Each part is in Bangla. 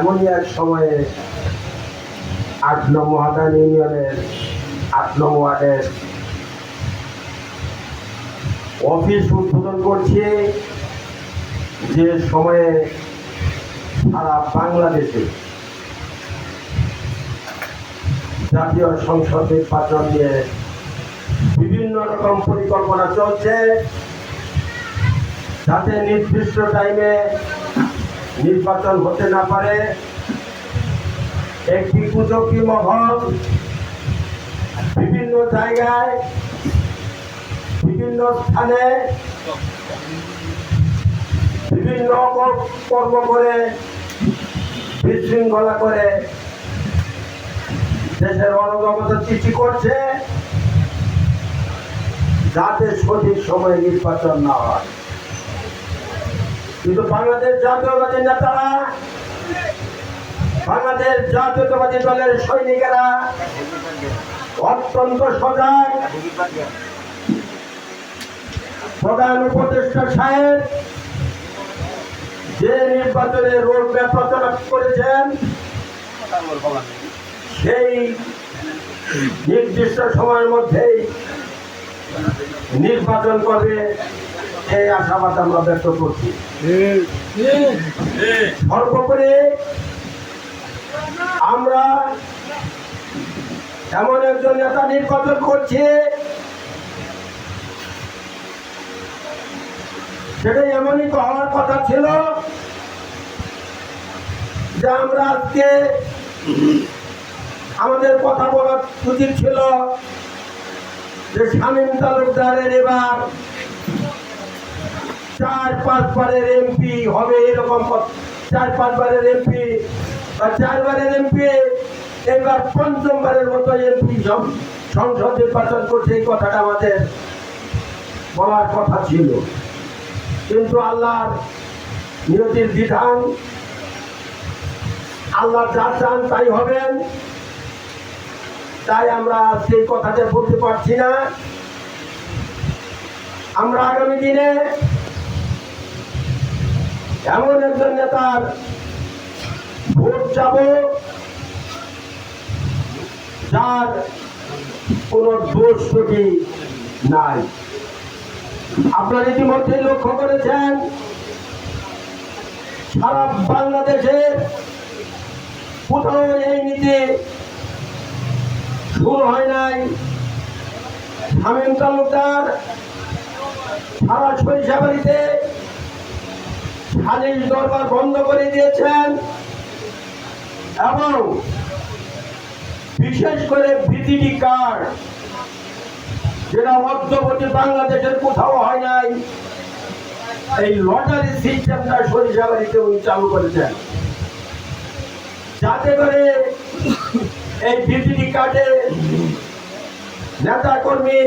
এমনই এক সময়ে আট নং মহাদান ইউনিয়নের আট নং ওয়ার্ডের অফিস উদ্বোধন করছি যে সময়ে সারা বাংলাদেশে জাতীয় সংসদ নির্বাচন নিয়ে বিভিন্ন রকম পরিকল্পনা চলছে। যাতে নির্দিষ্ট টাইমে নির্বাচন হতে না পারে, একটি কুচকি মহল বিভিন্ন জায়গায়, বিভিন্ন স্থানে, বিভিন্ন কর- কর্ম করে বিশৃঙ্খলা করে দেশের অনগমতা সৃষ্টি করছে, যাতে সঠিক সময়ে নির্বাচন না হয়। কিন্তু বাংলাদেশ জাতীয়বাদী নেতারা, বাংলাদেশ জাতীয়তাবাদী দলের সৈনিকেরা অত্যন্ত সজাগ। প্রধান উপদেষ্টা সাহেব যে নির্বাচনে রোড ম্যাপ রচনা করেছেন, সেই নির্দিষ্ট সময়ের মধ্যেই নির্বাচন করবে এই আশাবাদ আমরা ব্যক্ত করছি। সর্বোপরি আমরা এমন একজন নেতা নির্বাচন করছি এমনই তো হওয়ার কথা ছিল যে আমরা আজকে আমাদের কথা বলার উচিত ছিল যে শামীম তালুকদারের এবার চার পাঁচবারের এমপি হবে এরকম। চার পাঁচবারের এমপি বা চারবারের এমপি এবার পঞ্চমবারের মতো এমপি সংসদ নির্বাচন করছে এই কথাটা আমাদের বলার কথা ছিল। কিন্তু আল্লাহর নিয়তির বিধান আল্লাহ যা চান তাই হবেন। তাই আমরা সেই কথাটা বলতে পারছি না। আমরা আগামী দিনে এমন একজন নেতার ভোট যাব যার কোনো দোষ নাই। আপনারা ইতিমধ্যে লক্ষ্য করেছেন, সারা বাংলাদেশের কোথাও এই নীতি শুরু হয় নাই। শামীম তালুকদার, সারা সরিষাবাড়িতে সালিশ দরবার বন্ধ করে দিয়েছেন। এবং বিশেষ করে বিটিডি কার্ড, যেটা মধ্যবর্তী বাংলাদেশের কোথাও হয় নাই, এই লটারি সিস্টেমটা সরিষাবাড়িতে উনি চালু করেছেন। যাতে করে এই বিটিডি কার্ডে নেতা কর্মী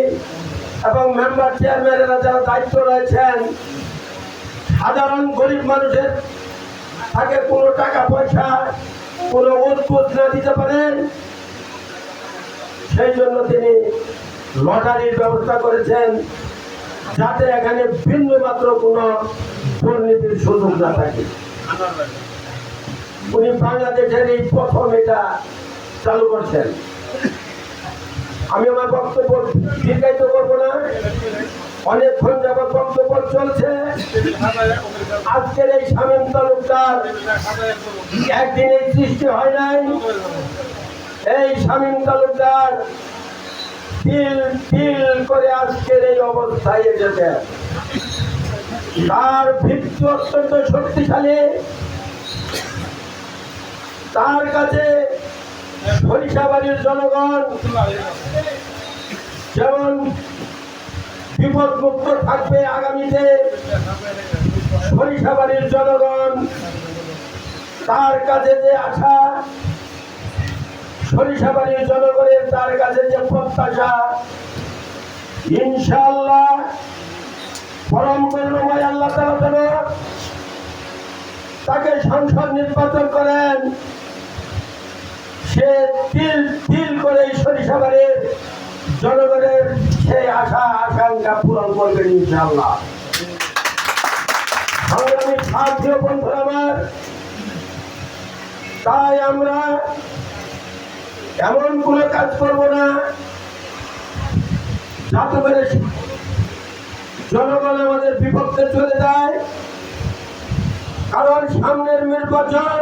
এবং মেম্বার চেয়ারম্যানেরা যারা দায়িত্ব রয়েছেন সাধারণ গরিব মানুষের তাকে কোনো টাকা পয়সা, কোনো উদ্বোধ না দিতে পারেন। সেই জন্য তিনি লটারির ব্যবস্থা করেছেন, যাতে এখানে ভিন্ন মাত্র কোনো দুর্নীতির সুযোগ না থাকে। উনি বাংলাদেশের এই প্রথম এটা চালু করছেন। আমি আমার বক্তব্য দীর্ঘায়িত করব না। অনেকক্ষণ চলছে। আজকের এই তালুকদার সৃষ্টি হয় নাই। এই তালুকদার তিল তিল করে আজকের এই অবস্থায় এসেছে তার ভিত্তি অত্যন্ত শক্তিশালী। তার কাছে সরিষাবাড়ির জনগণ যেমন বিপদ মুক্ত থাকবে আগামীতে। সরিষাবাড়ির জনগণ, তার কাছে যে আশা সরিষাবাড়ির জনগণের তার কাছে যে প্রত্যাশা ইনশাল্লাহ পরম করুণাময় আল্লাহ তাকে সংসদ নির্বাচন করেন। সে তিল তিল করে সরিষাবাড়ির জনগণের সেই আশা আকাঙ্ক্ষা পূরণ করবেন ইনশাল্লাহ সংগ্রামী সাথীয় বন্ধুরা আমার, তাই আমরা এমন কোনো কাজ করব না। যাতে করে জনগণ আমাদের বিপক্ষে চলে যায়। কারণ সামনের নির্বাচন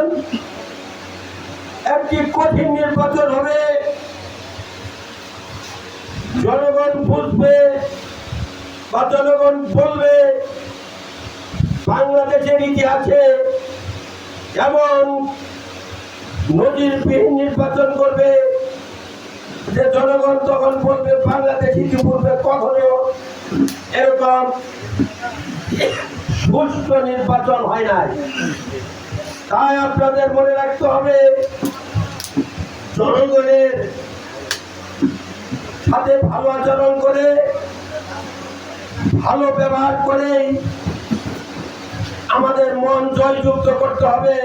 একটি কঠিন নির্বাচন হবে। জনগণ বুঝবে বা জনগণ বলবে, বাংলাদেশের ইতিহাসে এমন নজিরবিহীন নির্বাচন করবে যে জনগণ তখন বলবে, বাংলাদেশ ইতিপূর্বে কখনো এরকম সুষ্ঠু নির্বাচন হয় নাই। তাই আপনাদের মনে রাখতে হবে, জনগণের সাথে ভালো আচরণ করে, ভালো ব্যবহার করে আমাদের মন জয়যুক্ত করতে হবে।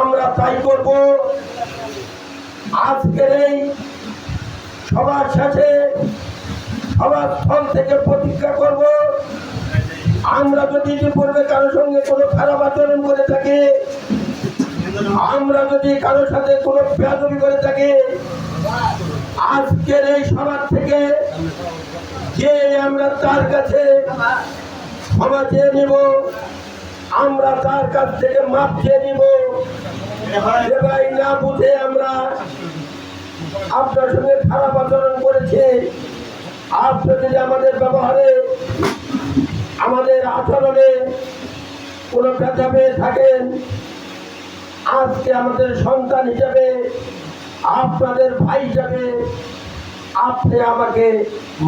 আমরা তাই করব। আজকের এই সবার সাথে সবার স্থল থেকে প্রতিজ্ঞা করব, আমরা যদি ইতিপূর্বে কারোর সঙ্গে কোনো খারাপ আচরণ করে থাকি, আমরা যদি কারোর সাথে কোনো বেয়াদবি করে থাকি আজকের এই সবার থেকে যে আমরা তার কাছে ক্ষমা চেয়ে নিব, আমরা তার কাছ থেকে মাপ চেয়ে নিব। ভাই না বুঝে আমরা আপনার সঙ্গে খারাপ আচরণ করেছি। আপনি যদি আমাদের ব্যবহারে, আমাদের আচরণে কোনো ব্যথা পেয়ে থাকেন, আজকে আমাদের সন্তান হিসাবে আপনাদের ভাই হিসাবে আপনি আমাকে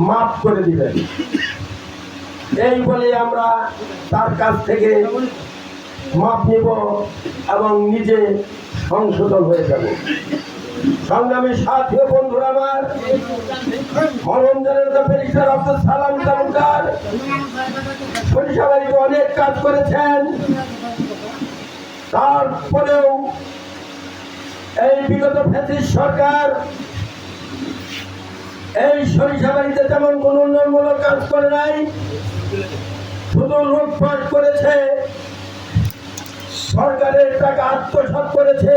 মাফ করে দিবেন। এই বলে আমরা তার কাছ থেকে মাপ নিব এবং নিজে সংশোধন হয়ে যাব। সংগ্রামী সাথী বন্ধুরা আমার মরমজানের ব্যারিস্টার আব্দুল সালাম তালুকদার, সরিষাবাড়িতে অনেক কাজ করেছেন। তারপরেও এই বিগত ফ্যাসিস্ট সরকার, এই সরিষাবাড়িতে তেমন কোন উন্নয়নমূলক কাজ করে নাই। শুধু লুটপাট করেছে, সরকারের টাকা আত্মসাৎ করেছে,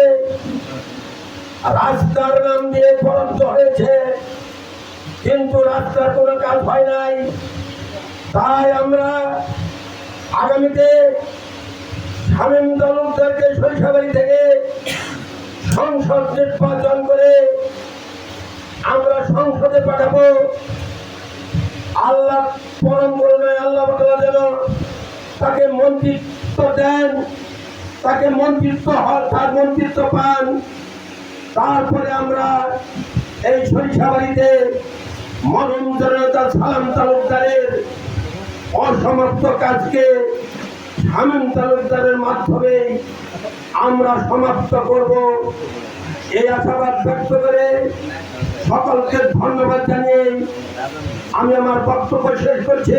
রাস্তার নাম দিয়ে বরাদ্দ হয়েছে, কিন্তু রাস্তার কোনো কাজ হয় নাই। তাই আমরা আগামীতে শামীম তালুকদারকে সরিষাবাড়ি থেকে সংসদ নির্বাচন করে আমরা সংসদে পাঠাবো। আল্লাহ পরম করুণায় আল্লাহ যেন তাকে মন্ত্রিত্ব দেন, তাকে মন্ত্রিত্ব তার মন্ত্রিত্ব পান। তারপরে আমরা এই সরিষাবাড়িতে মরম জনতা, সালাম তালুকদারের অসমাপ্ত কাজকে শামীম তালুকদারের মাধ্যমে আমরা সমাপ্ত করব। এই আশাবাদ ব্যক্ত করে সকলকে ধন্যবাদ জানিয়ে আমি আমার বক্তব্য শেষ করছি।